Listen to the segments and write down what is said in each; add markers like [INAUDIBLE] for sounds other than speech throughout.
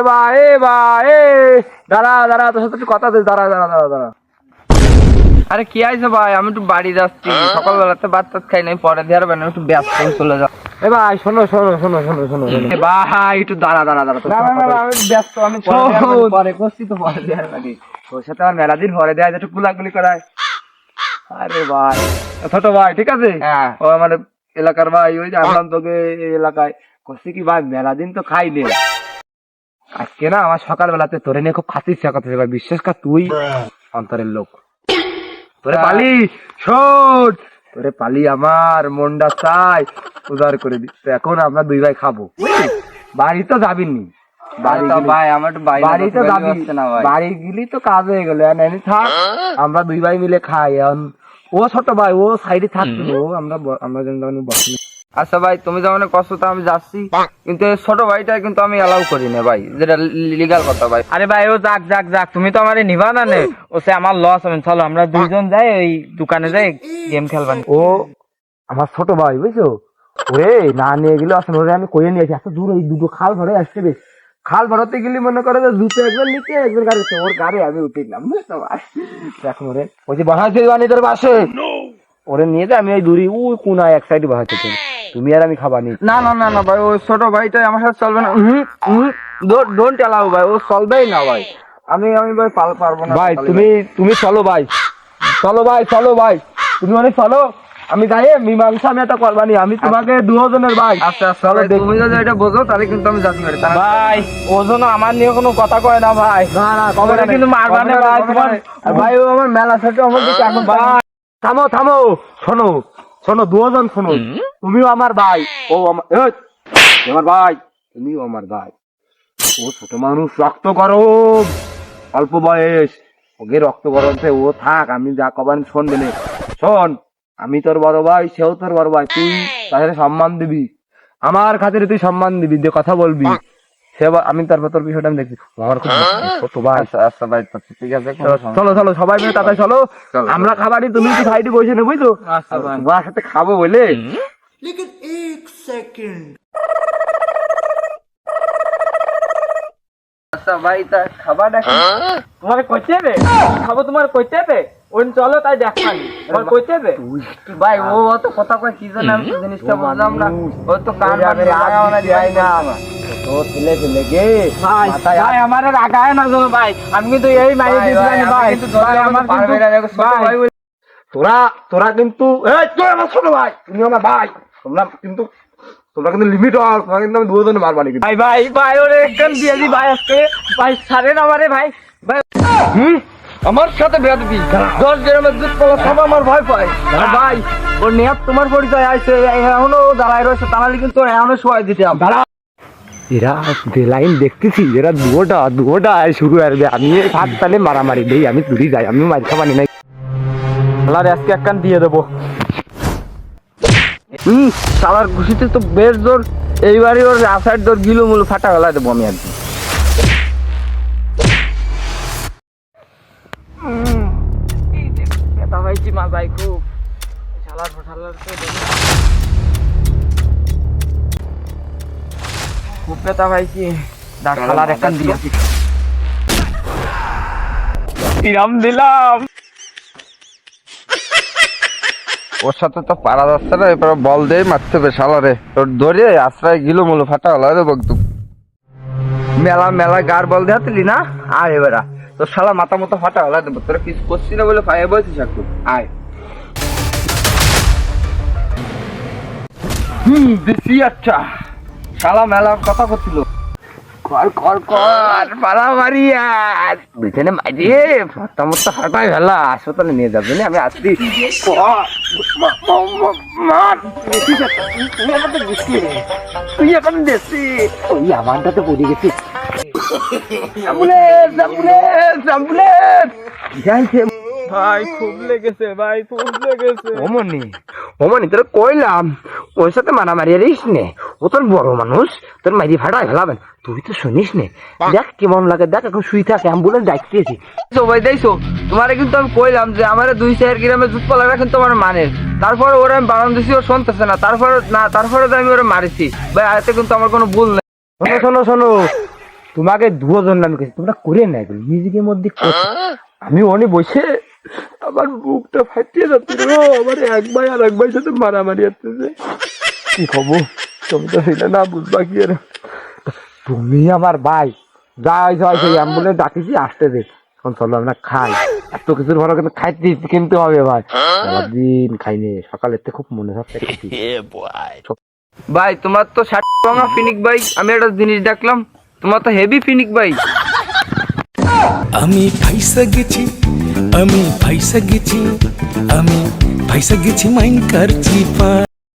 এ ভাই এ ভাই এ দাঁড়া দাঁড়া তোর সাথে একটু কথা আছে দাঁড়া দাঁড়া দাঁড়া দাঁড়া। আরে কি আছে ভাই আমি একটু বাড়ি যাচ্ছি সকালবেলাতে ভাত টাত খাই নাই পরে দিয়ে একটু ব্যস্ত চলে যাও। এ ভাই শোনো শোনো শোনো শোনো শোনো। এ ভাই একটু দাঁড়া দাঁড়া দাঁড়া না, না, না, আমি ব্যস্ত আমি পরে। দেয়া করছি তো পরে লাগে তোর সাথে আমার মেলা দিন পরে দেওয়া যায় একটু গুলাগুলি করায়। আরে ভাই। ছোট ভাই ঠিক আছে? হ্যাঁ। ও আমার এলাকার ভাই ওই যে আসলাম তোকে এই এলাকায়। করছি কি ভাই মেলা দিন তো খাই নে। আজকে না আমার সকালবেলাতে তোরে নিয়ে খুব খাসির ইচ্ছা করতেছে বিশ্বাস কর তুই অন্তরের লোক। [COUGHS] তোরে পালি শোন! তোরে পালি আমার মনটা চাই উদার করে দি। তো এখন আমরা দুই ভাই খাব। বাড়ি তো যাবিনি বাড়ি তো ভাই আমার বাড়ি তো যাবি। না ভাই। বাড়ি গেলি তো কাজ হয়ে গেল। থাক আমরা দুই ভাই মিলে খাই। এখন ও ছোট ভাই ও সাইডে থাকছিল আমরা আমরা যেন বসি আচ্ছা ভাই তুমি যেমন কষ্ট তো আমি যাচ্ছি। কিন্তু ছোট ভাইটা কিন্তু আমি অ্যালাউ করি না ভাই যেটা লিগাল কথা ভাই। আরে ভাই ও যাক যাক যাক তুমি তো আমারে নিবা না নে। ও সে আমার লস হবে। চলো আমরা দুইজন যাই ওই দোকানে যাই গেম খেলবান ও আমার ছোট ভাই বুঝছ? ওরে না নিয়ে গেলে আসলে ওরে আমি কইয়ে নিয়েছি এত দূর ওই দুটো খাল ভরে আসছে বে খাল ভরাতে গেলে মনে করে যে দুটো একজন নিচে একজন গাড়িতে ওর গাড়ি আমি উঠিলাম বুঝছ? ভাই এখন ওরে ওই যে বসাইছে বানি তোর পাশে। ওরে নিয়ে যা আমি ওই দূরি ওই কোনায় এক সাইডে বসাইছে তুমি আর আমি খাবার নি না না না না ভাই ওই ছোট ভাইটাই আমার সাথে চলবে না। ডোন্ট অ্যালাউ ভাই ও চলবেই না ভাই। আমি আমি ভাই পাল পারব না ভাই তুমি তুমি চলো ভাই। চলো ভাই চলো ভাই। তুমি অনেক চলো আমি যাই মীমাংসা আমি একটা করবানি আমি তোমাকে দুজনের ভাই। আচ্ছা আচ্ছা ভাই, তুমি যদি এটা বোঝো তাহলে কিন্তু আমি যাচ্ছি পারি ভাই ও জন্য আমার নিয়ে কোনো কথা কয় না ভাই। না না কবে ওরা কিন্তু মারবা না ভাই, তোমার- ভাই ও আমার মেলা থেকে আমার দিকে এখন ভাই থামো থামো শোনো। শোনো দুজন শোনো তুমিও আমার ভাই ও আমার আমার ভাই তুমিও আমার ভাই। ও ছোট মানুষ রক্ত গরম। অল্প বয়স। ওকে রক্ত গরমতে ও থাক আমি যা কবার শোন দিলে শোন আমি তোর বড় ভাই সেও তোর বড় ভাই। তুই তাদের সম্মান দিবি। আমার খাতিরে তুই সম্মান দিবি দিয়ে কথা বলবি। সে আমি তারপর তোর বিষয়টা আমি দেখছি। আমার খুব ছোট ভাই। আচ্ছা আচ্ছা ভাই ঠিক আছে চলো, চলো চলো সবাই মিলে তাড়াতাড়ি চলো। আমরা খাবারই তুমি একটু সাইডে বসে নে বুঝছ আচ্ছা ভাই। তোমার সাথে খাব বলে। আচ্ছা ভাই তা খাবার দেখা তোমার কইতে হবে? খাব তোমার কইতে হবে? ওই চলো তাই দেখানি তোমার কইতে হবে? ভাই ও অত কথা কয় কি জানে আমি তো জিনিসটা বুঝলাম না? ও তো কান। তো ছেলে ছেলে গে ভাই মাথায় ভাই আমার রাগায় না জানো ভাই। আমি কিন্তু এই মাইরে ভাই, দিছিলাম ভাই, ভাই। আমি কিন্তু ভাই আমার কিন্তু না, দেখো, ছোট ভাই, ভাই তোরা তোরা কিন্তু এই তুই আমার ছোট ভাই তুমি আমার ভাই। তোমরা কিন্তু তোমরা কিন্তু লিমিট হও তোমরা কিন্তু আমি দুজনে মারবানি কিন্তু। ভাই ভাই ভাই ওরে একদম দিয়ে দি ভাই আজকে। ভাই ছাড়েন আমারে ভাই। ভাই হুম? আমার সাথে বেয়াদবি। দশ গ্রামের দুধ কলা সব আমার ভয় পায়। ভাই ওর নেহাত তোমার পরিচয় আছে এখনও দাঁড়ায় রয়েছে তাহলে কিন্তু এখনও সবাই দিতে এরা যে লাইন দেখতেছি, এরা দুটা দুটা শুরু আসবে আমি ভাত তালে মারামারি দেই, আমি তুলি যাই আমি মার খাবানি নাই। শালার আজকে একখান দিয়ে দেবো। হুম শালার খুশিতে তো বেশ জোর। এইবারই ওর আসার দোর গিলো মুলো ফাটা গলা দেবো আমি একদিন মা ভাই খুব। তো খুব ব্যথা পাইছি দিয়েছি কিরাম দিলাম। ওর সাথে তো পারা যাচ্ছে না এবার বল দিয়ে মারতে হবে শালারে। তোর ধরে আশ্রয় গিলো মুলো ফাটা হলো রে বকতু মেলা মেলা গার বল দিয়ে হাতলি না? আয় এবারা তোর শালা মাথা মতো ফাটা হলো দেবো তোরা কিছু করছি না বলে পায়ে বলছিস একটু আয়। হুম দিছি আচ্ছা। শালা মেলা কথা করছিল। কর কর কর। মারামারি আর বিছানে মারিয়ে ফাটা মতো ফাটাই ফেলা হাসপাতালে নিয়ে যাবে না আমি আসছি। তুই এখন দেশি ওই আমারটাতে পড়ে গেছে। Ambulance ambulance ambulance. যাইছে ভাই খুব লেগেছে ভাই খুব লেগেছে। অমনি অমনি তোর কইলাম ওর সাথে মারামারি আরিস নে। ও তোর বড় মানুষ তোর মারি ফাটাই ফেলাবেন। তুই তো শুনিস নে। দেখ কেমন লাগে দেখ এখন শুই থাকে অ্যাম্বুলেন্স ডাকতেছি সবাই দেখছ তোমারে কিন্তু আমি কইলাম যে আমার দুই চার গ্রামে দুধ পালা রাখেন তোমার মানে তারপরে ওরা আমি বারণ দিছি ও শুনতেছে না। তারপরে না তারপরে তো আমি ওরা মারিছি। ভাই এতে কিন্তু আমার কোনো ভুল নেই। শোনো শোনো শোনো। তোমাকে দুজন আমি কেছি তোমরা করে না এগুলো। নিজেকে মধ্যে আমি অনেক বসে আমার বুকটা ফাটিয়ে যাচ্ছে রে আমার এক ভাই আর এক ভাই সাথে মারামারি আসতেছে কি খবর? তুমি তো সেটা না বুঝবা কি আর। তুমি আমার ভাই। যা হয়েছে হয়েছে অ্যাম্বুলেন্স ডাকিছি আসতে দে। এখন চলো আমরা খাই। এত কিছুর ভালো কিন্তু খাইতে কিনতে হবে ভাই। দিন খাইনি সকালে তো খুব মনে হচ্ছে। [LAUGHS] ভাই তোমার তো ষাট ভাঙা ফিনিক ভাই আমি একটা জিনিস দেখলাম তোমার তো হেভি ফিনিক ভাই। আমি ফাইসা গেছি আমি ফাইসা গেছি আমি ফাইসা গেছি মাইন কারছি পা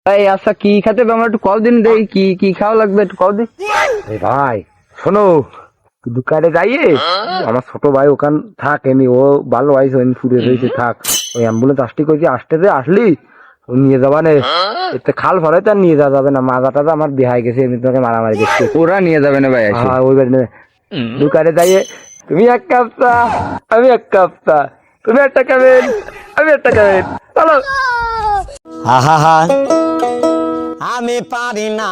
ভাই আচ্ছা কি খেতে আমার একটু কল দিন দেই কি কি খাওয়া লাগবে একটু কল দিন। ভাই শোনো দোকানে যাইয়ে আমার ছোট ভাই ওখান থাক এমনি ও ভালো ভাই আমি ফুটে রয়েছে থাক। ওই অ্যাম্বুলেন্স আসতে কইছি আসতে দে আসলি ও নিয়ে যাবা নে। এতে খাল ফলে তো আর নিয়ে যাওয়া যাবে না মাজা টাজা আমার দেহাই গেছে এমনি তোমাকে মারামারি দেখতে ওরা নিয়ে যাবে না ভাই হ্যাঁ ওই বাড়ি দোকানে যাইয়ে তুমি এক কাপ চা, আমি এক কাপ চা। তুমি একটা খাবেন আমি একটা খাবেন চলো। আহা। আমি পারি না।